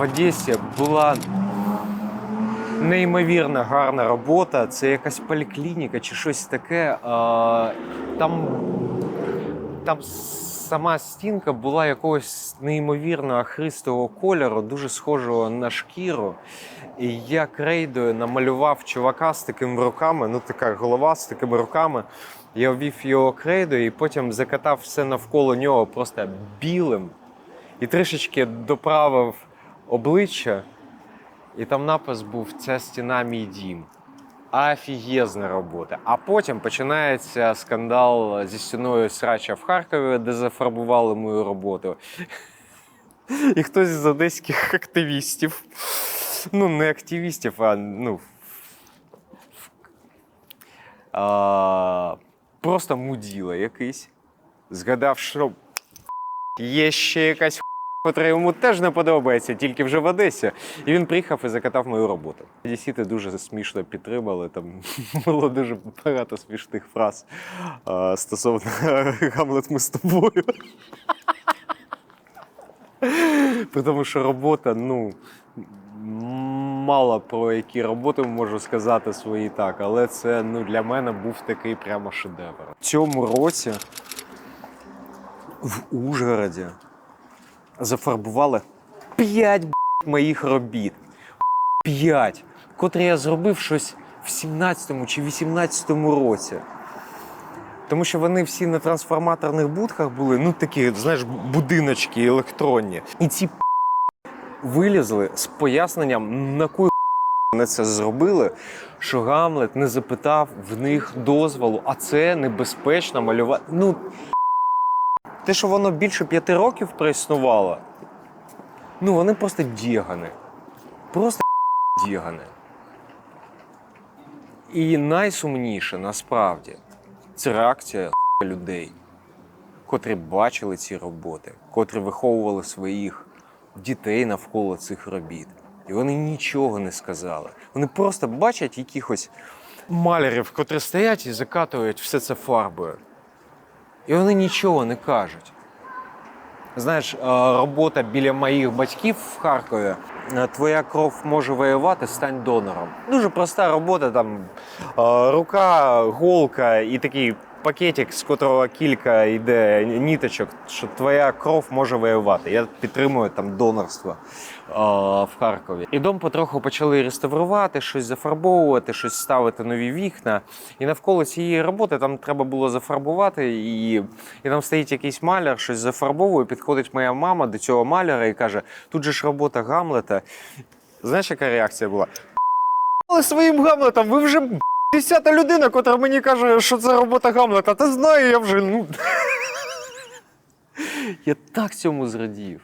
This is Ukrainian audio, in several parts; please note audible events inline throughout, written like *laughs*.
в Одесі була неймовірно гарна робота. Це якась поліклініка чи щось таке. Там, там сама стінка була якогось неймовірно ахристого кольору, дуже схожого на шкіру. І я крейдою намалював чувака з такими руками, ну така голова з такими руками. Я ввів його крейдою і потім закатав все навколо нього просто білим і трішечки доправив обличчя, і там напис був Ця стіна мій дім. Офігезна робота. А потім починається скандал зі стіною Срача в Харкові, де зафарбували мою роботу. І хтось з одеських активістів, ну не активістів, а ну. А, просто муділа якийсь. Згадав, що є ще якась котра йому теж не подобається, тільки вже в Одесі. І він приїхав і закатав мою роботу. Одесіти дуже смішно підтримали. Там *laughs* було дуже багато смішних фраз стосовно *laughs* Гамлет, ми з тобою. При *laughs* тому, що робота, ну. Мало про які роботи можу сказати свої так, але це ну, для мене був такий прямо шедевр. В цьому році в Ужгороді зафарбували 5 моїх робіт. 5, котрі я зробив щось в 17-му чи 18-му році. Тому що вони всі на трансформаторних будках були, ну такі, знаєш, будиночки електронні. І ці вилізли з поясненням, на кою вони це зробили, що Гамлет не запитав в них дозволу, а це небезпечно малювати. Ну, те, що воно більше п'яти років проіснувало, ну вони просто дігани. Просто *laughs* дігани. І найсумніше насправді це реакція *laughs* людей, котрі бачили ці роботи, котрі виховували своїх дітей навколо цих робіт. І вони нічого не сказали. Вони просто бачать якихось малярів, котрі стоять і закатують все це фарбою. І вони нічого не кажуть. Знаєш, е, робота біля моїх батьків в Харкові. е, Твоя кров може воювати, стань донором. Дуже проста робота, там е, рука, голка і такий пакетик, з котрого кілька йде ніточок, що твоя кров може воювати. Я підтримую там донорство е, в Харкові. І дом потроху почали реставрувати, щось зафарбовувати, щось ставити нові вікна. І навколо цієї роботи там треба було зафарбувати, і, і там стоїть якийсь маляр, щось зафарбовує. Підходить моя мама до цього маляра і каже: тут же ж робота Гамлета. Знаєш, яка реакція була? Своїм Гамлетом, ви вже десята людина, котра мені каже, що це робота Гамлета. Та знаю, я вже. ну. Я так цьому зрадів.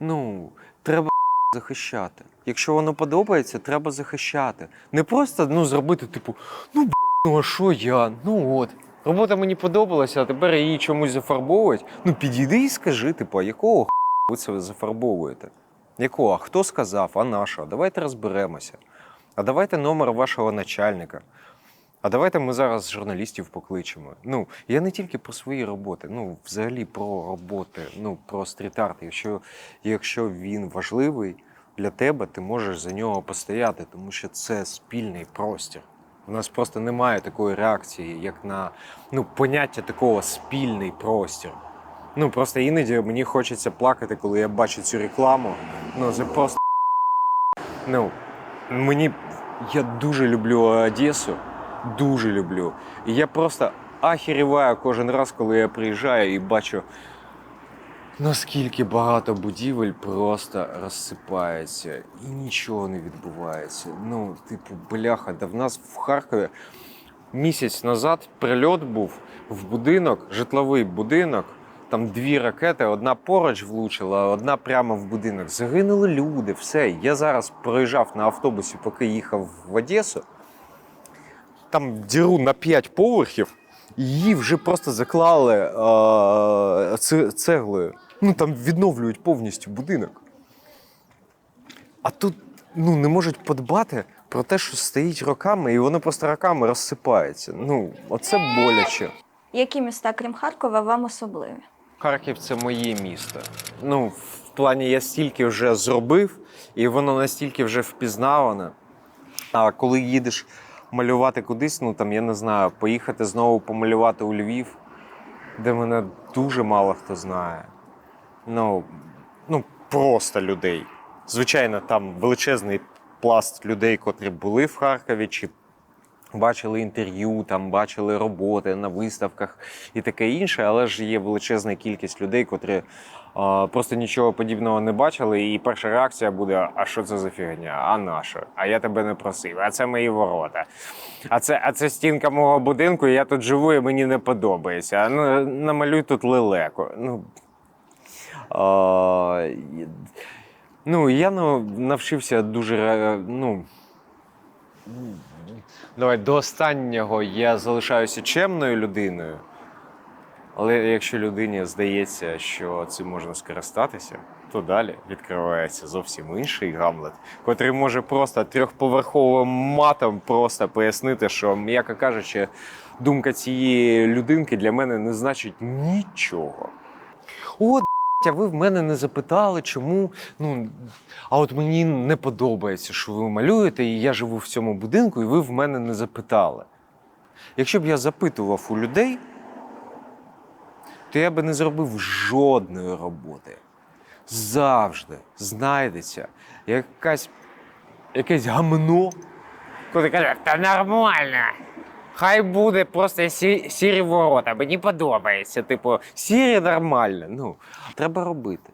Ну, треба захищати. Якщо воно подобається, треба захищати. Не просто ну, зробити, типу, ну б**, ну а що я? Ну от. Робота мені подобалася, а тепер її чомусь зафарбовують. Ну підійди і скажи, типу, а якого х** ви це зафарбовуєте? Якого? А хто сказав? А наша? Давайте розберемося. А давайте номер вашого начальника. А давайте ми зараз журналістів покличемо. Ну, я не тільки про свої роботи, ну, взагалі про роботи, ну, про стріт-арт. Якщо, якщо він важливий для тебе, ти можеш за нього постояти, тому що це спільний простір. У нас просто немає такої реакції, як на ну, поняття такого спільний простір. Ну, просто іноді мені хочеться плакати, коли я бачу цю рекламу. Ну, це просто. Ну, мені. Я дуже люблю Одесу. Дуже люблю. І я просто ахіріваю кожен раз, коли я приїжджаю і бачу, наскільки багато будівель просто розсипається і нічого не відбувається. Ну, типу, бляха, да в нас в Харкові місяць назад прильот був в будинок, житловий будинок. Там дві ракети, одна поруч влучила, одна прямо в будинок. Загинули люди, все. Я зараз проїжджав на автобусі, поки їхав в Одесу. Там діру на 5 поверхів, і її вже просто заклали е- цеглою. Ну там відновлюють повністю будинок. А тут ну, не можуть подбати про те, що стоїть роками, і воно просто роками розсипається. Ну, оце боляче. Які міста, крім Харкова, вам особливі? Харків це моє місто. Ну, в плані я стільки вже зробив, і воно настільки вже впізнаване. А коли їдеш малювати кудись, ну там я не знаю, поїхати знову помалювати у Львів, де мене дуже мало хто знає. Ну, ну просто людей. Звичайно, там величезний пласт людей, котрі були в Харкові, чи бачили інтерв'ю, там бачили роботи на виставках і таке інше, але ж є величезна кількість людей, котрі а, просто нічого подібного не бачили, і перша реакція буде: а що це за фігня? А наша? А я тебе не просив, а це мої ворота. А це, а це стінка мого будинку, і я тут живу, і мені не подобається. А ну, намалюй тут лелеку. Ну, а, ну я ну, навчився дуже. Ну, Давай до останнього я залишаюся чемною людиною. Але якщо людині здається, що цим можна скористатися, то далі відкривається зовсім інший гамлет, котрий може просто трьохповерховим матом просто пояснити, що, м'яко кажучи, думка цієї людинки для мене не значить нічого. От, а ви в мене не запитали, чому. Ну, а от мені не подобається, що ви малюєте, і я живу в цьому будинку, і ви в мене не запитали. Якщо б я запитував у людей, то я би не зробив жодної роботи. Завжди знайдеться якась, якесь гамно, коли каже, та нормально. Хай буде просто сі, сірі ворота, мені подобається. Типу, сірі нормально. Ну, треба робити.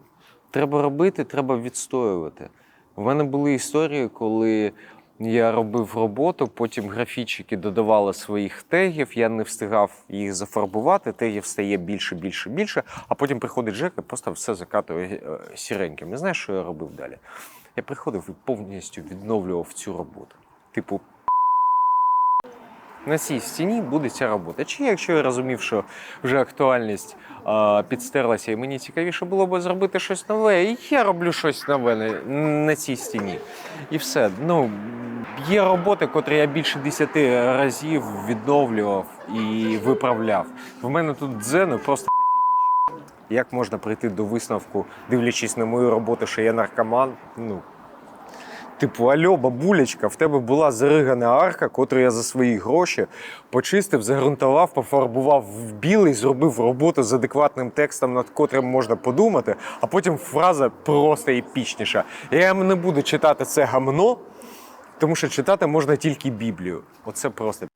Треба робити, треба відстоювати. У мене були історії, коли я робив роботу, потім графічики додавали своїх тегів, я не встигав їх зафарбувати, тегів стає більше, більше, більше, а потім приходить Жек і просто все закатує е, сіреньким. І знаєш, що я робив далі? Я приходив і повністю відновлював цю роботу. Типу, на цій стіні буде ця робота. Чи якщо я розумів, що вже актуальність а, підстерлася, і мені цікавіше було б зробити щось нове, і я роблю щось нове на, на цій стіні. І все. Ну, є роботи, котрі я більше 10 разів відновлював і виправляв. В мене тут дзену просто. Як можна прийти до висновку, дивлячись на мою роботу, що я наркоман? Ну, Типу, альо, бабулечка, в тебе була заригана арка, котру я за свої гроші почистив, загрунтував, пофарбував в білий, зробив роботу з адекватним текстом, над котрим можна подумати, а потім фраза просто епічніша. Я не буду читати це гамно, тому що читати можна тільки Біблію. Оце просто